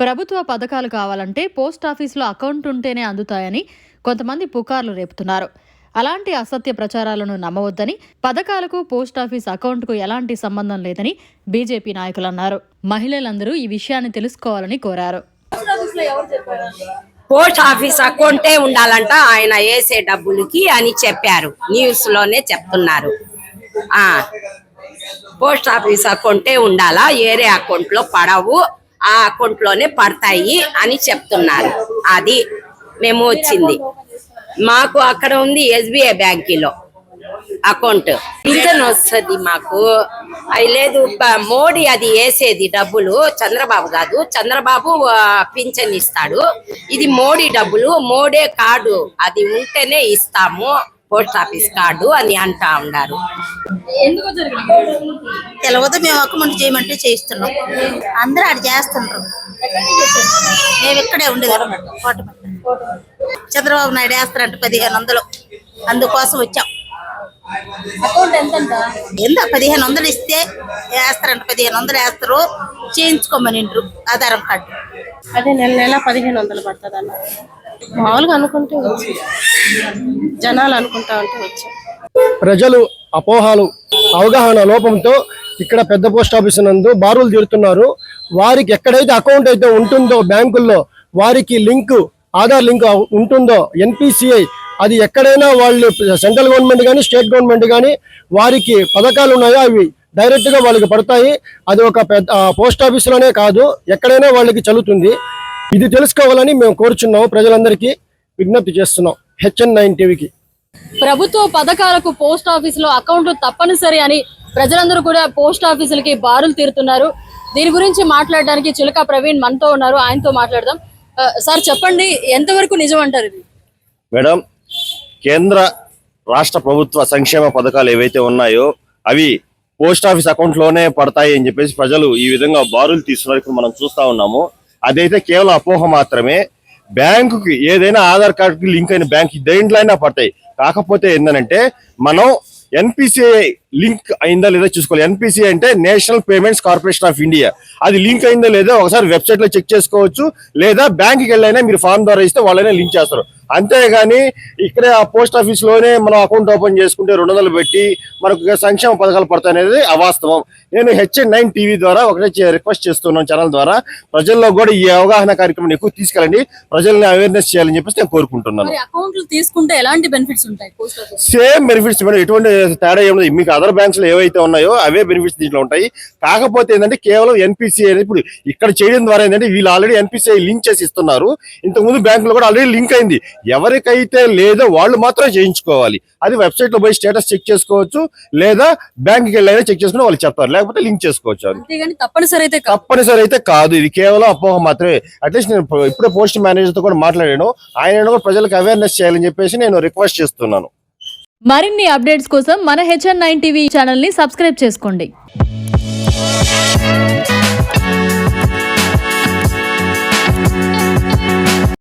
ప్రభుత్వ పథకాలు కావాలంటే పోస్ట్ ఆఫీసులో అకౌంట్ ఉంటేనే అందుతాయని కొంతమంది పుకార్లు రేపుతున్నారు. అలాంటి అసత్య ప్రచారాలను నమ్మవద్దని పథకాలకు పోస్ట్ ఆఫీస్ అకౌంట్కు ఎలాంటి సంబంధం లేదని బీజేపీ నాయకులు అన్నారు మహిళలందరూ ఈ విషయాన్ని తెలుసుకోవాలని కోరారు. పోస్ట్ ఆఫీస్ అకౌంటే ఉండాలంట ఆయన వేసే డబ్బులకి అని చెప్పారు. న్యూస్లోనే చెప్తున్నారు. ఆ పోస్ట్ ఆఫీస్ అకౌంటే ఉండాలా? వేరే అకౌంట్లో పడవు. ఆ అకౌంట్లోనే పడతాయి అని చెప్తున్నారు. అది మేము వచ్చింది. మాకు అక్కడ ఉంది ఎస్బీఐ బ్యాంకీలో అకౌంట్. పింఛన్ వస్తుంది మాకు. లేదు మోడీ అది వేసేది డబ్బులు. చంద్రబాబు కాదు చంద్రబాబు పింఛన్ ఇస్తాడు. ఇది మోడీ డబ్బులు మోడీ కార్డు. అది ఉంటేనే ఇస్తాము. పోస్ట్ ఆఫీస్ కార్డు అని అంటా ఉన్నారు తెలియదు మేము అకౌంట్ చేయమంటే చేయిస్తున్నాం. అందరూ ఆడ చేస్తుండ్రు. మేము ఇక్కడే ఉండేది. చంద్రబాబు నాయుడు వేస్తారంట పదిహేను వందలు. అందుకోసం వచ్చాం. ఎంత పదిహేను వందలు ఇస్తే వేస్తారంట పదిహేను వందలు వేస్తారు. చేయించుకోమని ఇండ్రు ఆధారం కార్డు. అదే నెల నెల పదిహేను వందలు పడుతుంది అన్న మామూలుగా అనుకుంటే జనాలు అనుకుంటా ఉంటే వచ్చాం. ప్రజలు అపోహాలు అవగాహన లోపంతో ఇక్కడ పెద్ద పోస్ట్ ఆఫీస్ నందు బారులు తీరుతున్నారు. వారికి ఎక్కడైతే అకౌంట్ అయితే ఉంటుందో బ్యాంకుల్లో వారికి లింకు ఆధార్ లింక్ ఉంటుందో ఎన్పిసిఐ అది ఎక్కడైనా వాళ్ళు సెంట్రల్ గవర్నమెంట్ కానీ స్టేట్ గవర్నమెంట్ కానీ వారికి పథకాలు ఉన్నాయో అవి డైరెక్ట్గా వాళ్ళకి పడతాయి. అది ఒక పెద్ద పోస్ట్ ఆఫీస్లోనే కాదు ఎక్కడైనా వాళ్ళకి చల్లుతుంది. ఇది తెలుసుకోవాలని మేము కోరుచున్నాము ప్రజలందరికీ. విజ్ఞప్తి చేస్తున్నాం. హెచ్ఎన్ నైన్ టీవీకి. ప్రభుత్వ పథకాలకు పోస్ట్ ఆఫీసులో అకౌంట్లు తప్పనిసరి అని ప్రజలందరూ కూడా పోస్ట్ ఆఫీసులకి బారులు తీరుతున్నారు. దీని గురించి మాట్లాడడానికి చిలక ప్రవీణ్ మనతో ఉన్నారు. ఆయనతో మాట్లాడదాం. సార్ చెప్పండి ఎంతవరకు నిజం అంటారు ఇది? మేడం కేంద్ర రాష్ట్ర ప్రభుత్వ సంక్షేమ పథకాలు ఏవైతే ఉన్నాయో అవి పోస్ట్ ఆఫీస్ అకౌంట్లోనే పడతాయి అని చెప్పేసి ప్రజలు ఈ విధంగా బారులు తీస్తున్నారు. ఇప్పుడు మనం చూస్తా ఉన్నాము. అదైతే కేవలం అపోహ మాత్రమే. బ్యాంకుకి ఏదైనా ఆధార్ కార్డుకి లింక్ అయిన బ్యాంక్ దేంట్లో అయినా పడతాయి. కాకపోతే ఏంటంటే మనం ఎన్పిసిఐ లింక్ అయిందా లేదా చూసుకోవాలి. ఎన్పిసిఐ అంటే national payments corporation of India. అది లింక్ అయిందా లేదా ఒకసారి వెబ్సైట్లో చెక్ చేసుకోవచ్చు. లేదా బ్యాంక్కి వెళ్ళైనా మీరు ఫామ్ ద్వారా ఇస్తే వాళ్ళైనా లింక్ చేస్తారు. అంతేగాని ఇక్కడే ఆ పోస్ట్ ఆఫీస్లోనే మనం అకౌంట్ ఓపెన్ చేసుకుంటే రెండు వందలు పెట్టి మనకు సంక్షేమ పథకాలు పడతాయి అనేది అవాస్తవం. నేను హెచ్ఎన్ నైన్ టీవీ ద్వారా ఒకటే రిక్వెస్ట్ చేస్తున్నాను ఛానల్ ద్వారా. ప్రజల్లో కూడా ఈ అవగాహన కార్యక్రమం ఎక్కువ తీసుకెళ్ళండి. ప్రజల్ని అవేర్నెస్ చేయాలని చెప్పేసి నేను కోరుకుంటున్నాను. అకౌంట్లు తీసుకుంటే ఎలాంటి బెనిఫిట్స్ ఉంటాయి post office same benefits madam. ఎటువంటి తేడా ఏమన్నా మీకు అదర్ బ్యాంక్స్లో ఏవైతే ఉన్నాయో అవే బెనిఫిట్స్ దీంట్లో ఉంటాయి. కాకపోతే ఏంటంటే కేవలం ఎన్పిసిఐ అనేది ఇప్పుడు ఇక్కడ చేయడం ద్వారా ఏంటంటే వీళ్ళు ఆల్రెడీ ఎన్పిసిఐ లింక్ చేసి ఇస్తున్నారు. ఇంతకుముందు బ్యాంకులో కూడా ఆల్రెడీ లింక్ అయింది. ఎవరికైతే లేదో వాళ్ళు మాత్రం చేయించుకోవాలి. అది వెబ్సైట్లో పోయి స్టేటస్ చెక్ చేసుకోవచ్చు లేదా బ్యాంక్కి వెళ్ళైనా చెక్ చేసుకుని వాళ్ళు చెప్తారు లేకపోతే లింక్ చేసుకోవచ్చు తప్పనిసరి అయితే కాదు. తప్పనిసరి అయితే కాదు. ఇది కేవలం అపోహ మాత్రమే. అట్లీస్ట్ నేను ఇప్పుడు- ఇప్పుడే పోస్ట్ మేనేజర్తో కూడా మాట్లాడాను. ఆయన కూడా ప్రజలకు అవేర్నెస్ చేయాలని చెప్పేసి నేను రిక్వెస్ట్ చేస్తున్నాను. మరిన్ని అప్డేట్స్ కోసం మన హెచ్ఎన్ నైన్ టీవీ ఛానల్ని సబ్స్క్రైబ్ చేసుకోండి.